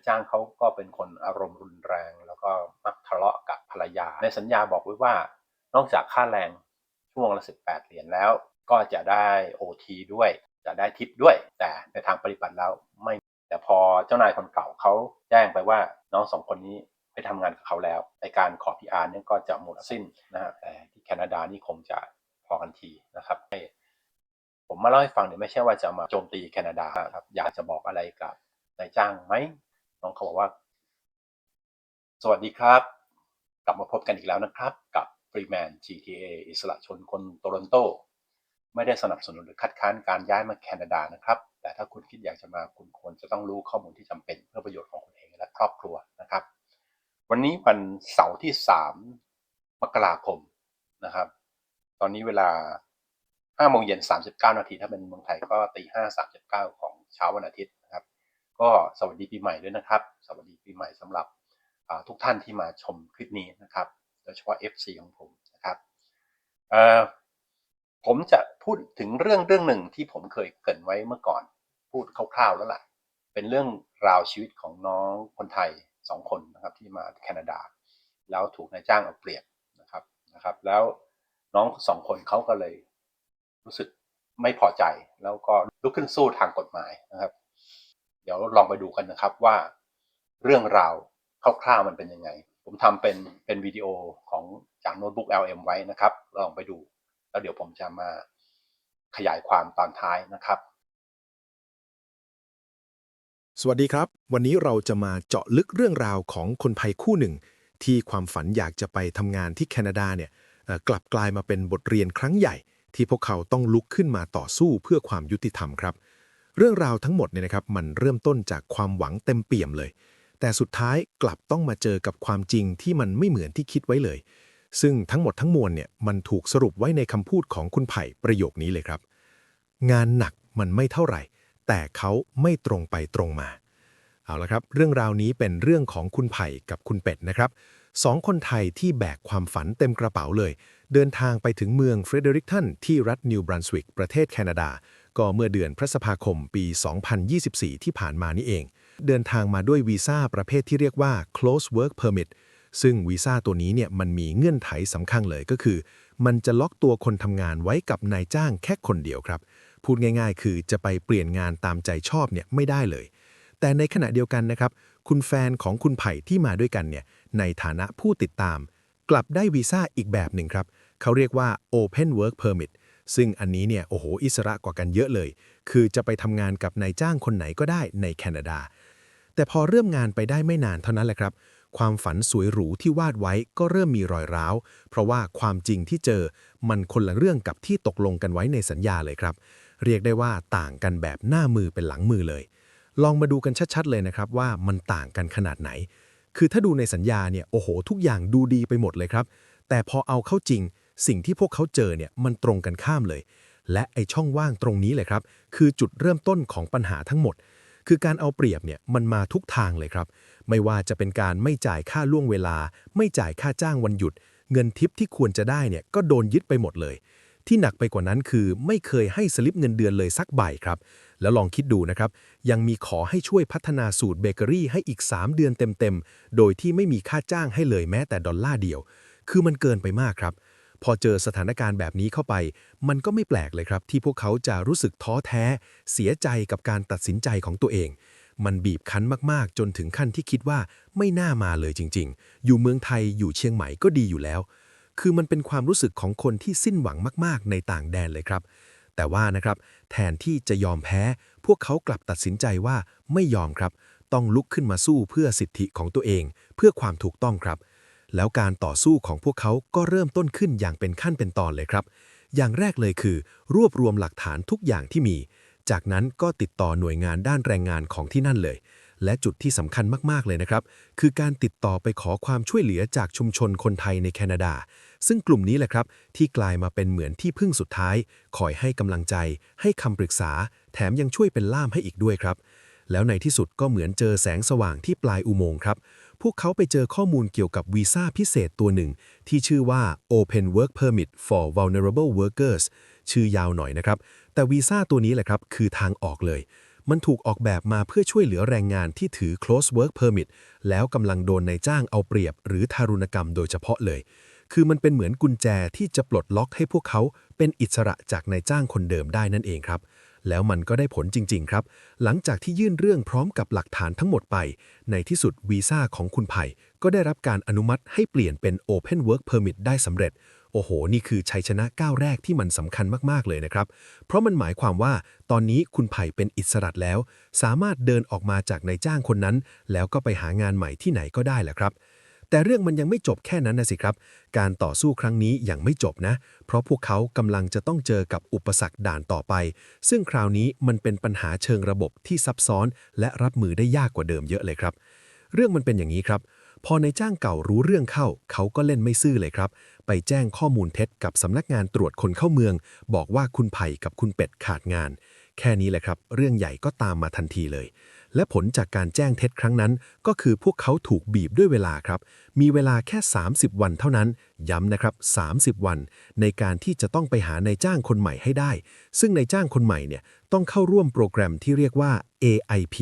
ายจ้างเขาก็เป็นคนอารมณ์รุนแรง แล้วก็มักทะเลาะกับภรรยา ในสัญญาบอกไว้ว่านอกจากค่าแรงช่วงละ 18 เหรียญแล้ว ก็จะได้ OT ด้วย จะได้ทิปด้วย แต่ในทางปฏิบัติแล้วไม่แต่พอเจ้านายคนเก่าเขาแจ้งไปว่าน้องสองคนนี้ไปทำงานกับเขาแล้วในการขอ PR เนี่ยก็จะหมดสิ้นนะฮะแต่ที่แคนาดานี่คงจะพอกันทีนะครับผมมาเล่าให้ฟังเนี่ยไม่ใช่ว่าจะมาโจมตีแคนาดาครับอยากจะบอกอะไรกับนายจ้างไหม น้องเขาบอกว่า สวัสดีครับ กลับมาพบกันอีกแล้วนะครับ กับ Freeman GTA อิสระชนคนโตรอนโต ไม่ได้สนับสนุนหรือคัดค้านการย้ายมาแคนาดานะครับ แต่ถ้าคุณคิดอยากจะมาคุณควรจะต้องรู้ข้อมูลที่จำเป็นเพื่อประโยชน์ของคุณเองและครอบครัวนะครับ วันนี้วันเสาร์ที่ 3 มกราคมนะครับ ตอนนี้เวลา5โมงเย็น 39 นาที ถ้าเป็นเมืองไทยก็ตี5 39 ของเช้าวันอาทิตย์ ก็สวัสดีปีใหม่ด้วยนะครับ สวัสดีปีใหม่สำหรับทุกท่านที่มาชมคลิปนี้นะครับ โดยเฉพาะ FC ของผมนะครับผมจะพูดถึงเรื่องเรื่องหนึ่งที่ผมเคยเกินไว้เมื่อก่อน พูดคร่าวๆแล้วล่ะ เป็นเรื่องราวชีวิตของน้องคนไทยสองคนนะครับที่มาแคนาดา แล้วถูกนายจ้างเอาเปรียบนะครับนะครับ แล้วน้องสองคนเขาก็เลยรู้สึกไม่พอใจ แล้วก็ลุกขึ้นสู้ทางกฎหมายนะครับ ดี๋ยวลองไปดูกันนะครับว่าเรื่องราวคร่าวๆมันเป็นยังไง ผมทำเป็นเป็นวิดีโอของจากโน้ตบุ๊ก LM ไว้นะครับ ลองไปดู แล้วเดี๋ยวผมจะมาขยายความตอนท้ายนะครับ สวัสดีครับ วันนี้เราจะมาเจาะลึกเรื่องราวของคนไทยคู่หนึ่ง ที่ความฝันอยากจะไปทำงานที่แคนาดาเนี่ยกลับกลายมาเป็นบทเรียนครั้งใหญ่ ที่พวกเขาต้องลุกขึ้นมาต่อสู้เพื่อความยุติธรรมครับ เรื่องราวทั้งหมดเนี่ยนะครับมันเริ่มต้นจากความหวังเต็มเปี่ยมเลย แต่สุดท้ายกลับต้องมาเจอกับความจริงที่มันไม่เหมือนที่คิดไว้เลย ซึ่งทั้งหมดทั้งมวลเนี่ยมันถูกสรุปไว้ในคำพูดของคุณไผ่ประโยคนี้เลยครับ งานหนักมันไม่เท่าไหร่ แต่เขาไม่ตรงไปตรงมา เอาละครับ เรื่องราวนี้เป็นเรื่องของคุณไผ่กับคุณเป็ดนะครับสองคนไทยที่แบกความฝันเต็มกระเป๋าเลย เดินทางไปถึงเมืองเฟรเดริกตันที่รัฐนิวบรันสวิกประเทศแคนาดา ก็เมื่อเดือนพฤษภาคมปี 2024 ที่ผ่านมานี่เอง เดินทางมาด้วยวีซ่าประเภทที่เรียกว่า close work permit ซึ่งวีซ่าตัวนี้เนี่ยมันมีเงื่อนไขสำคัญเลยก็คือ มันจะล็อกตัวคนทำงานไว้กับนายจ้างแค่คนเดียวครับ พูดง่ายๆ คือจะไปเปลี่ยนงานตามใจชอบเนี่ยไม่ได้เลย แต่ในขณะเดียวกันนะครับ คุณแฟนของคุณไผ่ที่มาด้วยกันเนี่ยในฐานะผู้ติดตาม กลับได้วีซ่าอีกแบบหนึ่งครับ เขาเรียกว่า Open Work Permit ซึ่งอันนี้เนี่ยโอ้โหอิสระกว่ากันเยอะเลย คือจะไปทำงานกับนายจ้างคนไหนก็ได้ในแคนาดา แต่พอเริ่มงานไปได้ไม่นานเท่านั้นแหละครับ ความฝันสวยหรูที่วาดไว้ก็เริ่มมีรอยร้าว เพราะว่าความจริงที่เจอมันคนละเรื่องกับที่ตกลงกันไว้ในสัญญาเลยครับ เรียกได้ว่าต่างกันแบบหน้ามือเป็นหลังมือเลย ลองมาดูกันชัดๆเลยนะครับว่ามันต่างกันขนาดไหน คือถ้าดูในสัญญาเนี่ยโอ้โห ทุกอย่างดูดีไปหมดเลยครับ แต่พอเอาเข้าจริง สิ่งที่พวกเขาเจอเนี่ยมันตรงกันข้ามเลย และไอช่องว่างตรงนี้เลยครับ คือจุดเริ่มต้นของปัญหาทั้งหมด คือการเอาเปรียบเนี่ยมันมาทุกทางเลยครับ ไม่ว่าจะเป็นการไม่จ่ายค่าล่วงเวลา ไม่จ่ายค่าจ้างวันหยุด เงินทิปที่ควรจะได้เนี่ยก็โดนยึดไปหมดเลย ที่หนักไปกว่านั้นคือไม่เคยให้สลิปเงินเดือนเลยสักใบครับ แล้วลองคิดดูนะครับ ยังมีขอให้ช่วยพัฒนาสูตรเบเกอรี่ให้อีก 3 เดือนเต็มๆ โดยที่ไม่มีค่าจ้างให้เลยแม้แต่ดอลลาร์เดียว คือมันเกินไปมากครับ พอเจอสถานการณ์แบบนี้เข้าไป มันก็ไม่แปลกเลยครับ ที่พวกเขาจะรู้สึกท้อแท้ เสียใจกับการตัดสินใจของตัวเอง มันบีบคั้นมากๆ จนถึงขั้นที่คิดว่าไม่น่ามาเลยจริง ๆ อยู่เมืองไทยอยู่เชียงใหม่ก็ดีอยู่แล้ว คือมันเป็นความรู้สึกของคนที่สิ้นหวังมากๆ ในต่างแดนเลยครับ แต่ว่านะครับ แทนที่จะยอมแพ้ พวกเขากลับตัดสินใจว่าไม่ยอมครับ ต้องลุกขึ้นมาสู้เพื่อสิทธิของตัวเอง เพื่อความถูกต้องครับ แล้วการต่อสู้ของพวกเขาก็เริ่มต้นขึ้นอย่างเป็นขั้นเป็นตอนเลยครับ อย่างแรกเลยคือ รวบรวมหลักฐานทุกอย่างที่มี จากนั้นก็ติดต่อหน่วยงานด้านแรงงานของที่นั่นเลย และจุดที่สำคัญมากๆเลยนะครับ คือการติดต่อไปขอความช่วยเหลือจากชุมชนคนไทยในแคนาดา ซึ่งกลุ่มนี้แหละครับ ที่กลายมาเป็นเหมือนที่พึ่งสุดท้าย คอยให้กำลังใจ ให้คำปรึกษา แถมยังช่วยเป็นล่ามให้อีกด้วยครับแล้วในที่สุดก็เหมือนเจอแสงสว่างที่ปลายอุโมงค์ครับ พวกเขาไปเจอข้อมูลเกี่ยวกับวีซ่าพิเศษตัวหนึ่ง ที่ชื่อว่า Open Work Permit for Vulnerable Workers ชื่อยาวหน่อยนะครับ แต่วีซ่าตัวนี้แหละครับ คือทางออกเลย มันถูกออกแบบมาเพื่อช่วยเหลือแรงงานที่ถือ close work permit แล้วกำลังโดนนายจ้างเอาเปรียบ หรือทารุณกรรมโดยเฉพาะเลย คือมันเป็นเหมือนกุญแจที่จะปลดล็อกให้พวกเขาเป็นอิสระจากนายจ้างคนเดิมได้นั่นเองครับ แล้วมันก็ได้ผลจริง ๆ ครับ หลังจากที่ยื่นเรื่องพร้อมกับหลักฐานทั้งหมดไป ในที่สุดวีซ่าของคุณไผ่ก็ได้รับการอนุมัติให้เปลี่ยนเป็น Open Work Permit ได้สำเร็จ โอ้โห นี่คือชัยชนะก้าวแรกที่มันสำคัญมาก ๆ เลยนะครับ เพราะมันหมายความว่าตอนนี้คุณไผ่เป็นอิสระแล้ว สามารถเดินออกมาจากนายจ้างคนนั้น แล้วก็ไปหางานใหม่ที่ไหนก็ได้แหละครับ แต่เรื่องมันยังไม่จบแค่นั้นนะสิครับ การต่อสู้ครั้งนี้ยังไม่จบนะ เพราะพวกเขากำลังจะต้องเจอกับอุปสรรคด่านต่อไป ซึ่งคราวนี้มันเป็นปัญหาเชิงระบบที่ซับซ้อน และรับมือได้ยากกว่าเดิมเยอะเลยครับ เรื่องมันเป็นอย่างนี้ครับพอในจ้างเก่ารู้เรื่องเข้า เขาก็เล่นไม่ซื่อเลยครับ ไปแจ้งข้อมูลเท็จกับสำนักงานตรวจคนเข้าเมือง บอกว่าคุณไผ่กับคุณเป็ดขาดงาน แค่นี้แหละครับ เรื่องใหญ่ก็ตามมาทันทีเลย และผลจากการแจ้งเท็จครั้งนั้น ก็คือพวกเขาถูกบีบด้วยเวลาครับ มีเวลาแค่ 30 วันเท่านั้น ย้ำนะครับ 30 วัน ในการที่จะต้องไปหานายจ้างคนใหม่ให้ได้ ซึ่งนายจ้างคนใหม่เนี่ยต้องเข้าร่วมโปรแกรมที่เรียกว่า AIP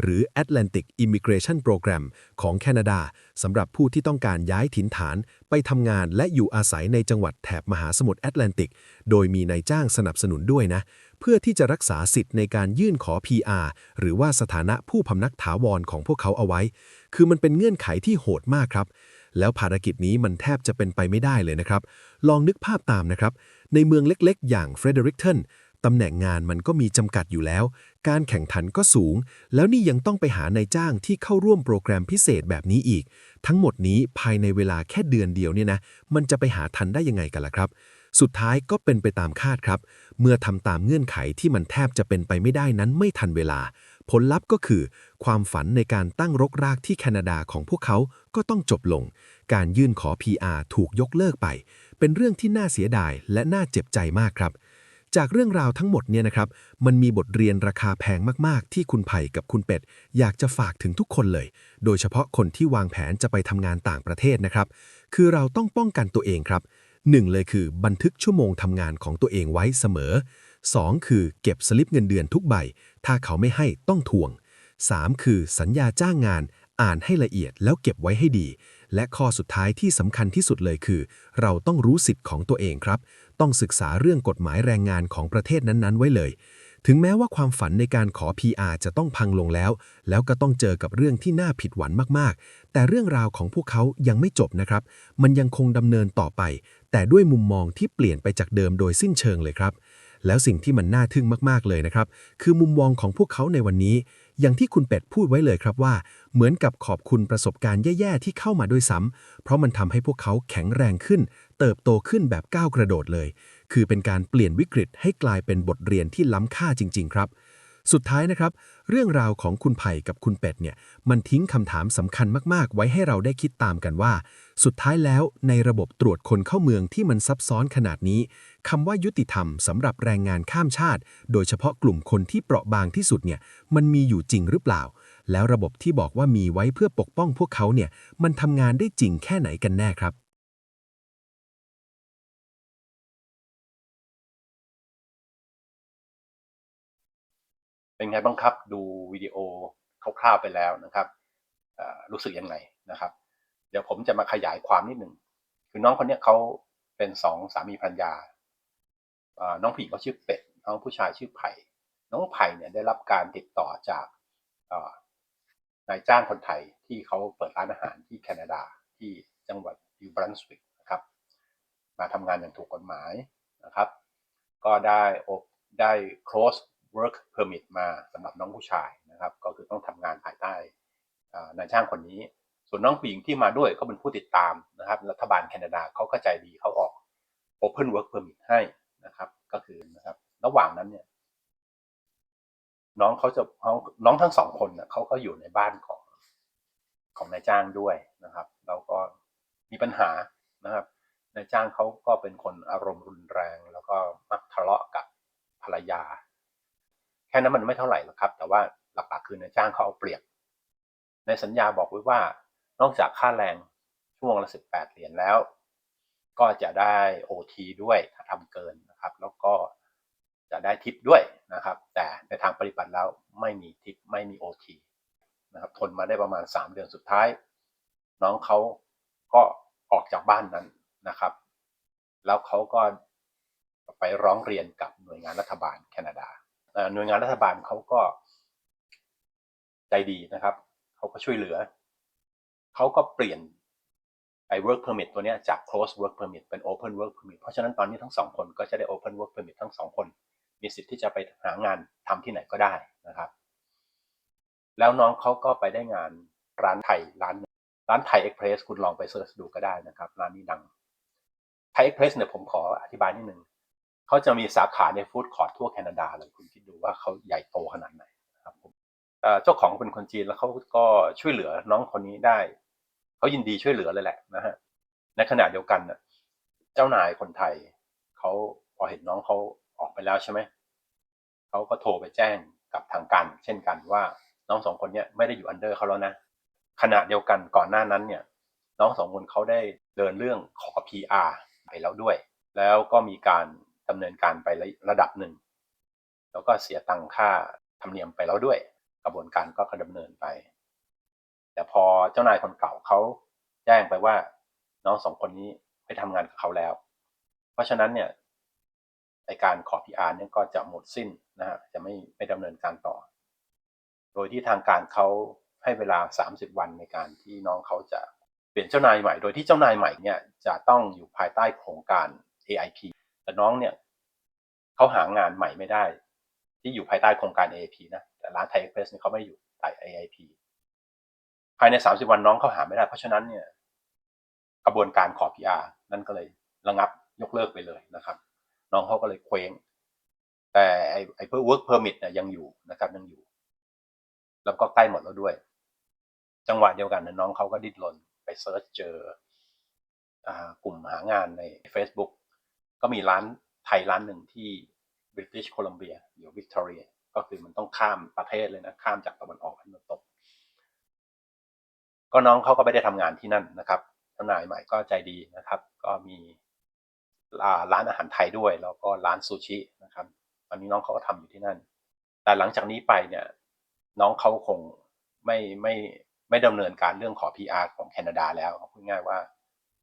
หรือ Atlantic Immigration Program ของแคนาดาสำหรับผู้ที่ต้องการย้ายถิ่นฐาน ไปทำงานและอยู่อาศัยในจังหวัดแถบมหาสมุทรแอตแลนติก โดยมีนายจ้างสนับสนุนด้วยนะ เพื่อที่จะรักษาสิทธิ์ในการยื่นขอ PR หรือว่าสถานะผู้พำนักถาวรของพวกเขาเอาไว้ คือมันเป็นเงื่อนไขที่โหดมากครับแล้วภารกิจนี้มันแทบจะเป็นไปไม่ได้เลยนะครับ ลองนึกภาพตามนะครับ ในเมืองเล็กๆ อย่างเฟรเดริกตันตำแหน่งงานมันก็มีจำกัดอยู่แล้ว การแข่งขันก็สูง แล้วนี่ยังต้องไปหานายจ้างที่เข้าร่วมโปรแกรมพิเศษแบบนี้อีก ทั้งหมดนี้ภายในเวลาแค่เดือนเดียวเนี่ยนะ มันจะไปหาทันได้ยังไงกันล่ะครับ สุดท้ายก็เป็นไปตามคาดครับ เมื่อทำตามเงื่อนไขที่มันแทบจะเป็นไปไม่ได้นั้นไม่ทันเวลา ผลลัพธ์ก็คือ ความฝันในการตั้งรกรากที่แคนาดาของพวกเขาก็ต้องจบลง การยื่นขอ PR ถูกยกเลิกไป เป็นเรื่องที่น่าเสียดายและน่าเจ็บใจมากครับ จากเรื่องราวทั้งหมดเนี่ยนะครับ มันมีบทเรียนราคาแพงมาก ๆ ที่คุณไผ่กับคุณเป็ด อยากจะฝากถึงทุกคนเลย โดยเฉพาะคนที่วางแผนจะไปทำงานต่างประเทศนะครับ คือเราต้องป้องกันตัวเองครับหนึ่งเลยคือบันทึกชั่วโมงทำงานของตัวเองไว้เสมอ 2. คือเก็บสลิปเงินเดือนทุกใบ ถ้าเขาไม่ให้ต้องทวง 3. คือสัญญาจ้างงาน อ่านให้ละเอียดแล้วเก็บไว้ให้ดี และข้อสุดท้ายที่สำคัญที่สุดเลยคือ เราต้องรู้สิทธิ์ของตัวเองครับ ต้องศึกษาเรื่องกฎหมายแรงงานของประเทศนั้นๆ ไว้เลย ถึงแม้ว่าความฝันในการขอ PR จะต้องพังลงแล้ว แล้วก็ต้องเจอกับเรื่องที่น่าผิดหวังมากๆ แต่เรื่องราวของพวกเขายังไม่จบนะครับ มันยังคงดำเนินต่อไป แต่ด้วยมุมมองที่เปลี่ยนไปจากเดิมโดยสิ้นเชิงเลยครับแล้วสิ่งที่มันน่าทึ่งมาก ๆ เลยนะครับ คือมุมมองของพวกเขาในวันนี้ อย่างที่คุณเป็ดพูดไว้เลยครับว่า เหมือนกับขอบคุณประสบการณ์แย่ๆที่เข้ามาด้วยซ้ำเพราะมันทำให้พวกเขาแข็งแรงขึ้น เติบโตขึ้นแบบก้าวกระโดดเลย คือเป็นการเปลี่ยนวิกฤตให้กลายเป็นบทเรียนที่ล้ำค่าจริง ๆ ครับ สุดท้ายนะครับ เรื่องราวของคุณไผ่กับคุณเป็ดเนี่ยมันทิ้งคำถามสำคัญมากๆ ไว้ให้เราได้คิดตามกันว่า สุดท้ายแล้วในระบบตรวจคนเข้าเมืองที่มันซับซ้อนขนาดนี้คำว่ายุติธรรมสำหรับแรงงานข้ามชาติ โดยเฉพาะกลุ่มคนที่เปราะบางที่สุดเนี่ยมันมีอยู่จริงหรือเปล่า แล้วระบบที่บอกว่ามีไว้เพื่อปกป้องพวกเขาเนี่ยมันทำงานได้จริงแค่ไหนกันแน่ครับ เป็นไงบ้างครับดูวิดีโอคร่าวๆไปแล้วนะครับรู้สึกยังไงนะครับ เดี๋ยวผมจะมาขยายความนิดหนึ่งคือน้องคนนี้เขาเป็นสองสามีภรรยาน้องผู้หญิงเขาชื่อเป็ดน้องผู้ชายชื่อไผ่น้องไผ่เนี่ยได้รับการติดต่อจากนายจ้างคนไทยที่เขาเปิดร้านอาหารที่แคนาดาที่จังหวัดนิวบรันสวิกนะครับ มาทำงานอย่างถูกกฎหมายนะครับ ก็ได้อบได้ close work permit มาสำหรับน้องผู้ชายนะครับ ก็คือต้องทำงานภายใต้นายจ้างคนนี้ ส่วนน้องผู้หญิงที่มาด้วยก็เป็นผู้ติดตามนะครับ รัฐบาลแคนาดาเขาก็ใจดีเขาออก open work permit ให้นะครับ ก็คือนะครับระหว่างนั้นเนี่ย น้องเขาจะน้องน้องทั้งสองคนเน่ะเขาก็อยู่ในบ้านของของนายจ้างด้วยนะครับแล้วก็มีปัญหานะครับนายจ้างเขาก็เป็นคนอารมณ์รุนแรง แล้วก็มักทะเลาะกับภรรยา ค่นั้นมันไม่เท่าไหร่หรอกครับ แต่ว่าหลักๆคือนายจ้างเขาเอาเปรียบ ในสัญญาบอกไว้ว่านอกจากค่าแรงช่วงละสิบแปดเหรียญแล้ว ก็จะได้โอทีด้วยถ้าทำเกินนะครับ แล้วก็จะได้ทิปด้วยนะครับ แต่ในทางปฏิบัติแล้วไม่มีทิปไม่มีโอทีนะครับทนมาได้ประมาณ 3 เดือนสุดท้าย น้องเขาก็ออกจากบ้านนั้นนะครับ แล้วเขาก็ไปร้องเรียนกับหน่วยงานรัฐบาลแคนาดา หน่วยงานรัฐบาลเขาก็ใจดีนะครับ เขาก็ช่วยเหลือ เขาก็เปลี่ยนไอ้ work permit ตัวนี้จาก close work permit เป็น open work permit เพราะฉะนั้นตอนนี้ทั้งสองคนก็จะได้ open work permit ทั้งสองคน มีสิทธิ์ที่จะไปหางานทำที่ไหนก็ได้นะครับ แล้วน้องเขาก็ไปได้งานร้านไทยร้านร้านไทยเอ็กเพรสคุณลองไปเสิร์ชดูก็ได้นะครับ ร้านนี้ดังไทยเอ็กเพรสเนี่ยผมขออธิบายนิดนึง เขาจะมีสาขาในฟู้ดคอร์ททั่วแคนาดาเลยคุณคิดดูว่าเขาใหญ่โตขนาดไหนนะครับผมเอ่อเจ้าของเป็นคนจีนแล้วเขาก็ช่วยเหลือน้องคนนี้ได้เขายินดีช่วยเหลือเลยแหละนะฮะในขณะเดียวกันน่ะ เจ้านายคนไทยเขาพอเห็นน้องเขาออกไปแล้วใช่ไหมเขาก็โทรไปแจ้งกับทางการ เช่นกันว่าน้องสองคนเนี้ยไม่ได้อยู่อันเดอร์เขาแล้วนะขณะเดียวกันก่อนหน้านั้นเนี่ย น้องสองคนเขาได้เดินเรื่องขอ PR ไปแล้วด้วย แล้วก็มีการ ดำเนินการไประดับหนึ่ง แล้วก็เสียตังค่าธรรมเนียมไปแล้วด้วย กระบวนการก็ดำเนินไป แต่พอเจ้านายคนเก่าเขาแจ้งไปว่า น้องสองคนนี้ไปทำงานกับเขาแล้ว เพราะฉะนั้นเนี่ยในการขอ PR เนี่ยก็จะหมดสิ้นนะฮะจะไม่ไม่ดำเนินการต่อ โดยที่ทางการเขาให้เวลา 30 วันในการที่น้องเขาจะเปลี่ยนเจ้านายใหม่ โดยที่เจ้านายใหม่เนี่ยจะต้องอยู่ภายใต้โครงการ AIP แต่น้องเนี่ยเขาหางานใหม่ไม่ได้ ที่อยู่ภายใต้โครงการ AIP นะ แต่ร้านไทยเอ็กเพรสเนี่ยเขาไม่อยู่ใต้ AIP ภายใน 30 วันน้องเขาหาไม่ได้ เพราะฉะนั้นเนี่ยกระบวนการขอ PR นั่นก็เลยระงับยกเลิกไปเลยนะครับ น้องเขาก็เลยเคว้ง แต่ไอ้ไอ้เพื่อ work permit เนี่ยยังอยู่นะครับยังอยู่ แล้วก็ใกล้หมดแล้วด้วย จังหวะเดียวกันนะน้องเขาก็ดิ้นรนไปเซิร์ชเจออกลุ่มหางานใน Facebook ก็มีร้านไทยร้านหนึ่งที่ British Columbia อยู่วิกตอเรียก็คือมันต้องข้ามประเทศเลยนะ ข้ามจากตะวันออกไปตะวันตก ก็น้องเขาก็ไม่ได้ทำงานที่นั่นนะครับเจ้านายใหม่ก็ใจดีนะครับ ก็มีร้านอาหารไทยด้วย แล้วก็ร้านซูชินะครับตอนนี้น้องเขาก็ทำอยู่ที่นั่น แต่หลังจากนี้ไปเนี่ย น้องเขาคงไม่ไม่ไม่ดำเนินการเรื่องขอ PR ของแคนาดาแล้วพูดง่ายว่า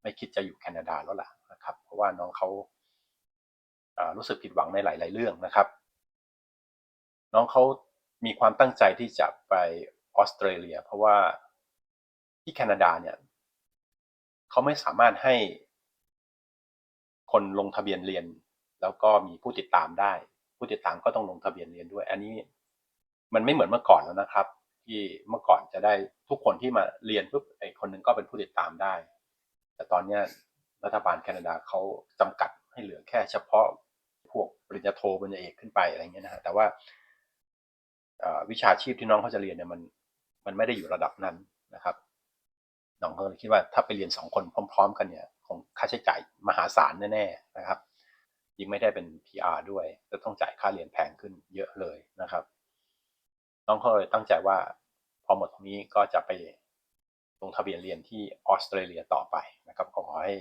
ไม่คิดจะอยู่แคนาดาแล้วล่ะนะครับ เพราะว่าน้องเขา รู้สึกผิดหวังในหลาย ๆ เรื่องนะครับ น้องเขามีความตั้งใจที่จะไปออสเตรเลีย เพราะว่าที่แคนาดาเนี่ยเขาไม่สามารถให้คนลงทะเบียนเรียน แล้วก็มีผู้ติดตามได้ ผู้ติดตามก็ต้องลงทะเบียนเรียนด้วย อันนี้มันไม่เหมือนเมื่อก่อนแล้วนะครับ ที่เมื่อก่อนจะได้ทุกคนที่มาเรียนปุ๊บไอ้คนหนึ่งก็เป็นผู้ติดตามได้ แต่ตอนเนี้ยรัฐบาลแคนาดาเขาจำกัดให้เหลือแค่เฉพาะ ริญญาโทปริญญาเอกขึ้นไปอะไรเงี้ยนะฮะแต่ว่าวิชาชีพที่น้องเขาจะเรียนเนี่ยมันมันไม่ได้อยู่ระดับนั้นนะครับน้องก็เลยคิดว่าถ้าไปเรียนสองคนพร้อม ๆ กันเนี่ยคงค่าใช้จ่ายมหาศาลแน่ๆนะครับยิ่งไม่ได้เป็น PR ด้วยจะต้องจ่ายค่าเรียนแพงขึ้นเยอะเลยนะครับน้องเขาเลยตั้งใจว่าพอหมดตรงนี้ก็จะไปลงทะเบียนเรียนที่ออสเตรเลียต่อไปนะครับขอให้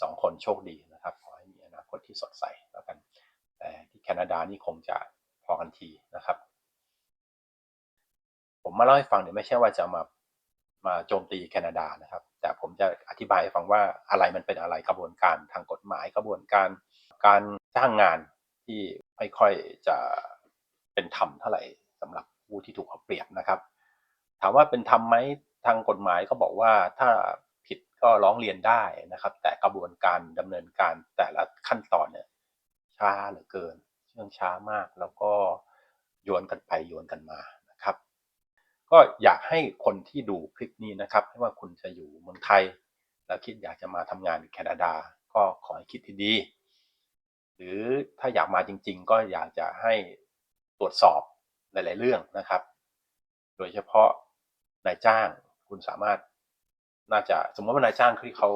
สองคนโชคดีนะครับ ขอให้มีอนาคตที่สดใสแล้วกัน แต่ที่แคนาดานี่คงจะพอกันทีนะครับ ผมมาเล่าให้ฟังเนี่ยไม่ใช่ว่าจะมามาโจมตีแคนาดานะครับ แต่ผมจะอธิบายให้ฟังว่าอะไรมันเป็นอะไรกระบวนการทางกฎหมายกระบวนการการจ้างงานที่ไม่ค่อยจะเป็นธรรมเท่าไหร่สำหรับผู้ที่ถูกเอาเปรียบนะครับ ถามว่าเป็นธรรมไหมทางกฎหมายก็บอกว่าถ้าผิดก็ร้องเรียนได้นะครับ แต่กระบวนการดำเนินการแต่ละขั้นตอนเนี่ย ช้าเหลือเกิน เชื่องช้ามากแล้วก็โยนกันไปโยนกันมานะครับ ก็อยากให้คนที่ดูคลิปนี้นะครับไม่ว่าคุณจะอยู่เมืองไทย แล้วคิดอยากจะมาทำงานในแคนาดา ก็ขอให้คิดดีๆหรือถ้าอยากมาจริง ๆ ก็อยากจะให้ตรวจสอบหลาย ๆ เรื่องนะครับ โดยเฉพาะนายจ้างคุณสามารถน่าจะสมมติว่านายจ้างที่เขา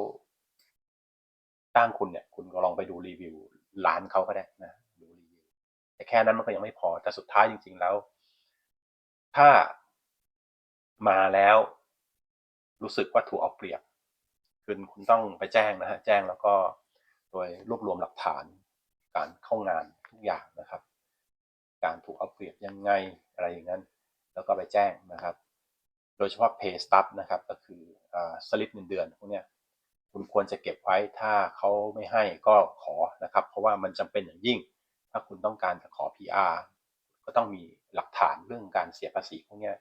จ้างคุณเนี่ย คุณก็ลองไปดูรีวิว ร้านเขาก็ได้นะดูรีวิวแต่แค่นั้นมันก็ยังไม่พอแต่สุดท้ายจริง ๆแล้ว ถ้ามาแล้ว รู้สึกว่าถูกเอาเปรียบคุณคุณต้องไปแจ้งนะฮะแจ้งแล้วก็โดยรวบรวมหลักฐาน การเข้างานทุกอย่างนะครับ การถูกเอาเปรียบยังไงอะไรอย่างนั้น แล้วก็ไปแจ้งนะครับ โดยเฉพาะ pay stub นะครับ ก็คืออสลิปเงินเดือนพวกเนี้ย คุณควรจะเก็บไว้ถ้าเขาไม่ให้ก็ขอนะครับ เพราะว่ามันจำเป็นอย่างยิ่ง ถ้าคุณต้องการจะขอ PR ก็ต้องมีหลักฐานเรื่องการเสียภาษีพวกนี้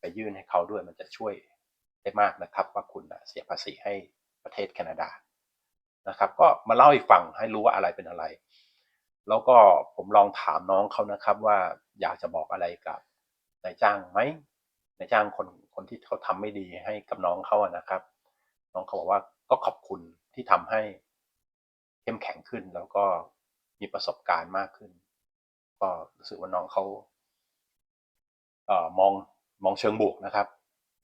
ไปยื่นให้เขาด้วยมันจะช่วยได้มากนะครับ ว่าคุณเสียภาษีให้ประเทศแคนาดานะครับ ก็มาเล่าให้ฟังให้รู้ว่าอะไรเป็นอะไร แล้วก็ผมลองถามน้องเขานะครับ ว่าอยากจะบอกอะไรกับนายจ้างไหมนายจ้างคนคนที่เขาทำไม่ดีให้กับน้องเขาอะนะครับ น้องเขาบอกว่า ก็ขอบคุณที่ทำให้เข้มแข็งขึ้น แล้วก็มีประสบการณ์มากขึ้น ก็รู้สึกว่าน้องเขาเอ่อมองมองเชิงบวกนะครับ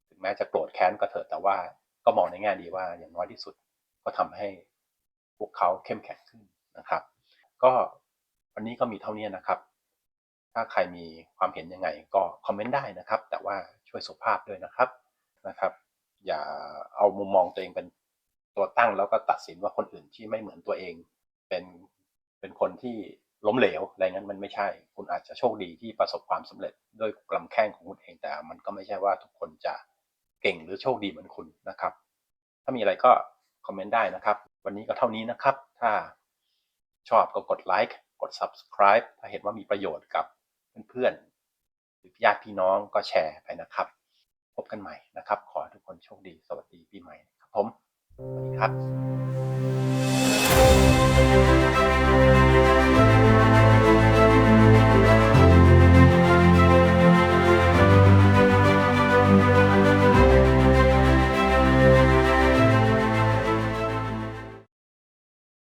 ถึงแม้จะโกรธแค้นก็เถอะแต่ว่าก็มองในแง่ดีว่าอย่างน้อยที่สุดก็ทำให้พวกเขาเข้มแข็งขึ้นนะครับ ก็วันนี้ก็มีเท่านี้นะครับ ถ้าใครมีความเห็นยังไงก็คอมเมนต์ได้นะครับ แต่ว่าช่วยสุภาพด้วยนะครับนะครับ อย่าเอามุมมองตัวเองเป็น ตัวตั้งแล้วก็ตัดสินว่าคนอื่นที่ไม่เหมือนตัวเอง เป็นเป็นคนที่ล้มเหลวอะไรงั้นมันไม่ใช่ คุณอาจจะโชคดีที่ประสบความสำเร็จด้วยกลำแข้งของคุณเองแต่ มันก็ไม่ใช่ว่าทุกคนจะเก่งหรือโชคดีเหมือนคุณนะครับ ถ้ามีอะไรก็คอมเมนต์ได้นะครับ วันนี้ก็เท่านี้นะครับ ถ้าชอบก็กดไลค์กด subscribe ถ้าเห็นว่ามีประโยชน์กับเพื่อนๆหรือญาติพี่น้องก็แชร์ไปนะครับ พบกันใหม่นะครับ ขอให้ทุกคนโชคดี สวัสดีปีใหม่ครับผม สวัสดีครับ